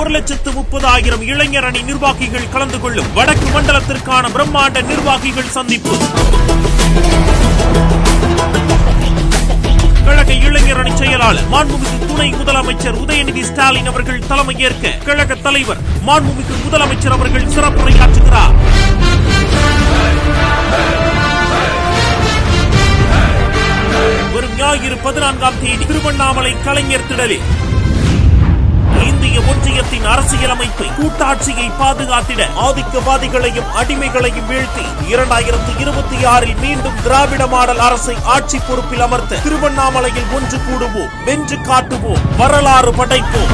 ஒரு லட்சத்து முப்பதாயிரம் இளைஞர் அணி நிர்வாகிகள் கலந்து கொள்ளும் வடக்கு மண்டலத்திற்கான பிரம்மாண்ட நிர்வாகிகள் சந்திப்பு. கழக இளைஞர் அணி செயலாளர் மாண்புமிகு துணை முதலமைச்சர் உதயநிதி ஸ்டாலின் அவர்கள் தலைமையேற்க கழக தலைவர் மாண்புமிகு முதலமைச்சர் அவர்கள் சிறப்புரையாற்றுகிறார். வரும் ஞாயிறு பதினான்காம் தேதி திருவண்ணாமலை கலைஞர் திடலில் இந்திய நாட்டின் அரசியலமைப்பை கூட்டாட்சியை பாதுகாத்திட ஆதிக்கவாதிகளையும் அடிமைகளையும் வீழ்த்தி இரண்டாயிரத்தி இருபத்தி ஆறில் மீண்டும் திராவிட மாடல் அரசை ஆட்சி பொறுப்பில் அமர்த்த திருவண்ணாமலையில் ஒன்று கூடுவோம் வென்று காட்டுவோம் வரலாறு படைப்போம்.